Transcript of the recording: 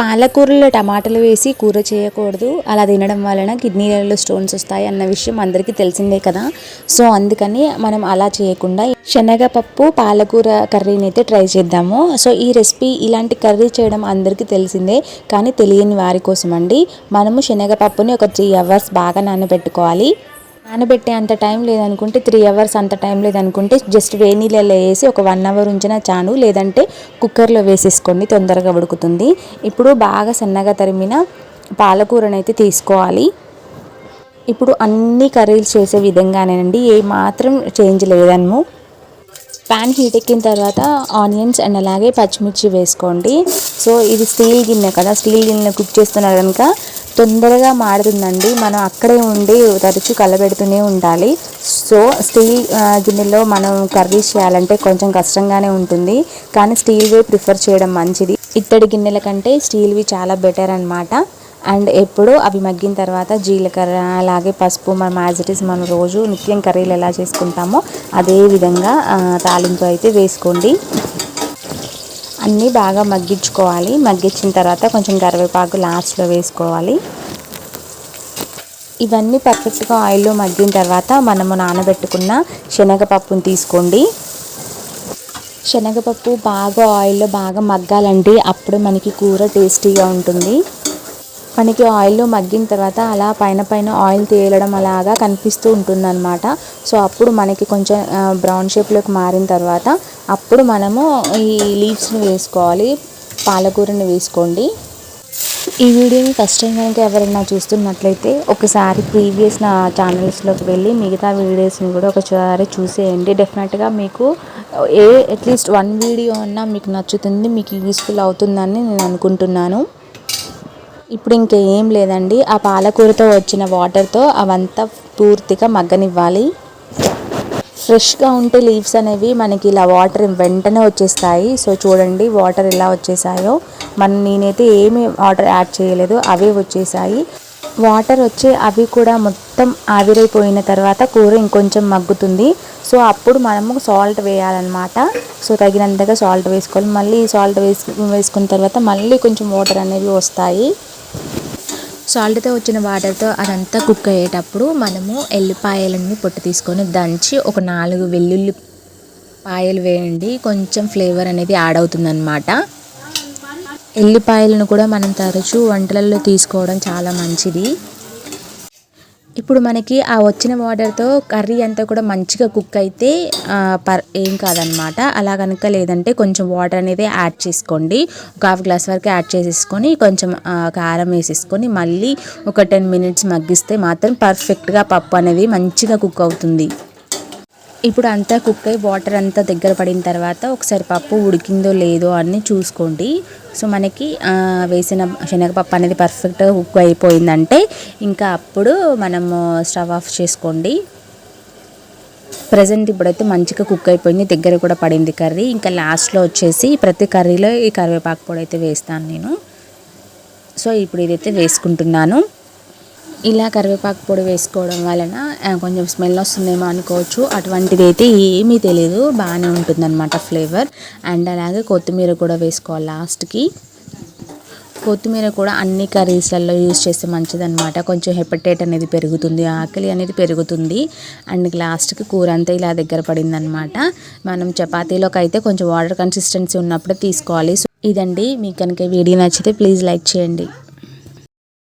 పాలకూరలో టమాటాలు వేసి కూర చేయకూడదు. అలా తినడం వలన కిడ్నీలలో స్టోన్స్ వస్తాయి అన్న విషయం అందరికీ తెలిసిందే కదా. సో అందుకని మనం అలా చేయకుండా శనగపప్పు పాలకూర కర్రీని అయితే ట్రై చేద్దాము. సో ఈ రెసిపీ ఇలాంటి కర్రీ చేయడం అందరికీ తెలిసిందే. కానీ తెలియని వారి కోసం అండి మనము శనగపప్పుని ఒక త్రీ అవర్స్ బాగా నానబెట్టుకోవాలి. నానబెట్టే అంత టైం లేదనుకుంటే త్రీ అవర్స్ అంత టైం లేదనుకుంటే జస్ట్ వేడి వేసి ఒక వన్ అవర్ ఉంచిన చాను లేదంటే కుక్కర్లో వేసేసుకోండి తొందరగా ఉడుకుతుంది. ఇప్పుడు బాగా సన్నగా తరిమిన పాలకూరనైతే తీసుకోవాలి. ఇప్పుడు అన్ని కర్రీలు చేసే విధంగానేనండి ఏ మాత్రం చేంజ్ లేదనము ప్యాన్ హీట్ ఎక్కిన తర్వాత ఆనియన్స్ అండ్ అలాగే పచ్చిమిర్చి వేసుకోండి. సో ఇది స్టీల్ గిన్నె కదా స్టీల్ గిన్నె కుక్ చేస్తున్నారు కనుక తొందరగా మాడుతుందండి మనం అక్కడే ఉండి తరచు కలబెడుతూనే ఉండాలి. సో స్టీల్ గిన్నెలో మనం కర్రీస్ చేయాలంటే కొంచెం కష్టంగానే ఉంటుంది. కానీ స్టీల్వే ప్రిఫర్ చేయడం మంచిది. ఇత్తడి గిన్నెల కంటే స్టీల్వి చాలా బెటర్ అన్నమాట. అండ్ ఎప్పుడు అవి మగ్గిన తర్వాత జీలకర్ర అలాగే పసుపు మనం యాజ్ ఇట్ ఈస్ మనం రోజు నిత్యం కర్రీలు ఎలా చేసుకుంటామో అదే విధంగా తాలింపు అయితే వేసుకోండి. అన్నీ బాగా మగ్గించుకోవాలి. మగ్గించిన తర్వాత కొంచెం కరివేపాకు లాస్ట్లో వేసుకోవాలి. ఇవన్నీ పర్ఫెక్ట్గా ఆయిల్లో మగ్గిన తర్వాత మనము నానబెట్టుకున్న శనగపప్పును తీసుకోండి. శనగపప్పు బాగా ఆయిల్లో బాగా మగ్గాలంటే అప్పుడు మనకి కూర టేస్టీగా ఉంటుంది. మనకి ఆయిల్లో మగ్గిన తర్వాత అలా పైన పైన ఆయిల్ తేలడం అలాగా కనిపిస్తూ ఉంటుందన్నమాట. సో అప్పుడు మనకి కొంచెం బ్రౌన్ షేప్లోకి మారిన తర్వాత అప్పుడు మనము ఈ లీవ్స్ని వేసుకోవాలి. పాలకూరని వేసుకోండి. ఈ వీడియోని ఫస్ట్ టైం కనుక ఎవరైనా చూస్తున్నట్లయితే ఒకసారి ప్రీవియస్ నా ఛానల్స్లోకి వెళ్ళి మిగతా వీడియోస్ని కూడా ఒకసారి చూసేయండి. డెఫినెట్గా మీకు ఏ అట్లీస్ట్ వన్ వీడియో అన్నా మీకు నచ్చుతుంది మీకు యూస్ఫుల్ అవుతుందని నేను అనుకుంటున్నాను. ఇప్పుడు ఇంకేం లేదండి. ఆ పాలకూరతో వచ్చిన వాటర్తో అవంతా పూర్తిగా మగ్గనివ్వాలి. ఫ్రెష్గా ఉంటే లీవ్స్ అనేవి మనకి ఇలా వాటర్ వెంటనే వచ్చేస్తాయి. సో చూడండి వాటర్ ఎలా వచ్చేసాయో. మన నేనైతే ఏమి వాటర్ యాడ్ చేయలేదు. అవే వచ్చేసాయి. వాటర్ వచ్చి అవి కూడా మొత్తం ఆవిరైపోయిన తర్వాత కూర ఇంకొంచెం మగ్గుతుంది. సో అప్పుడు మనము సాల్ట్ వేయాలన్నమాట. సో తగినంతగా సాల్ట్ వేసుకోవాలి. మళ్ళీ సాల్ట్ వేసుకున్న తర్వాత మళ్ళీ కొంచెం వాటర్ అనేవి వస్తాయి. సాల్ట్తో వచ్చిన వాటర్తో అదంతా కుక్ అయ్యేటప్పుడు మనము ఎల్లిపాయలని పొట్టు తీసుకొని దంచి ఒక నాలుగు వెల్లుల్లి పాయలు వేయండి. కొంచెం ఫ్లేవర్ అనేది యాడ్ అవుతుందన్నమాట. ఎల్లిపాయలను కూడా మనం తరచూ వంటలలో తీసుకోవడం చాలా మంచిది. ఇప్పుడు మనకి ఆ వచ్చిన వాటర్తో కర్రీ అంతా కూడా మంచిగా కుక్ అయితే పర్ ఏం కాదనమాట. అలా కనుక లేదంటే కొంచెం వాటర్ అనేది యాడ్ చేసుకోండి. ఒక హాఫ్ గ్లాస్ వరకు యాడ్ చేసేసుకొని కొంచెం కారం వేసేసుకొని మళ్ళీ ఒక టెన్ మినిట్స్ మగ్గిస్తే మాత్రం పర్ఫెక్ట్గా పప్పు అనేది మంచిగా కుక్ అవుతుంది. ఇప్పుడు అంతా కుక్ అయి వాటర్ అంతా దగ్గర పడిన తర్వాత ఒకసారి పప్పు ఉడికిందో లేదో అని చూసుకోండి. సో మనకి వేసిన శనగపప్పు అనేది పర్ఫెక్ట్గా కుక్ అయిపోయిందంటే ఇంకా అప్పుడు మనము స్టవ్ ఆఫ్ చేసుకోండి. ప్రజెంట్ ఇప్పుడైతే మంచిగా కుక్ అయిపోయింది దగ్గర కూడా పడింది కర్రీ. ఇంకా లాస్ట్లో వచ్చేసి ప్రతి కర్రీలో ఈ కరివేపాకు పొడి అయితే వేస్తాను నేను. సో ఇప్పుడు ఇదైతే వేసుకుంటున్నాను. ఇలా కరివేపాకు పొడి వేసుకోవడం వలన కొంచెం స్మెల్ వస్తుందేమో అనుకోవచ్చు. అటువంటిది అయితే ఏమీ తెలియదు బాగానే ఉంటుందన్నమాట ఫ్లేవర్. అండ్ అలాగే కొత్తిమీర కూడా వేసుకోవాలి లాస్ట్కి. కొత్తిమీర కూడా అన్ని కర్రీస్లలో యూజ్ చేస్తే మంచిదన్నమాట. కొంచెం హెపటైట్ అనేది పెరుగుతుంది ఆకలి అనేది పెరుగుతుంది. అండ్ లాస్ట్కి కూర అంతా ఇలా దగ్గర పడిందనమాట మనం చపాతీలోకి అయితే కొంచెం వాటర్ కన్సిస్టెన్సీ ఉన్నప్పుడే తీసుకోవాలి. ఇదండి. మీకు కనుక వీడియో నచ్చితే ప్లీజ్ లైక్ చేయండి.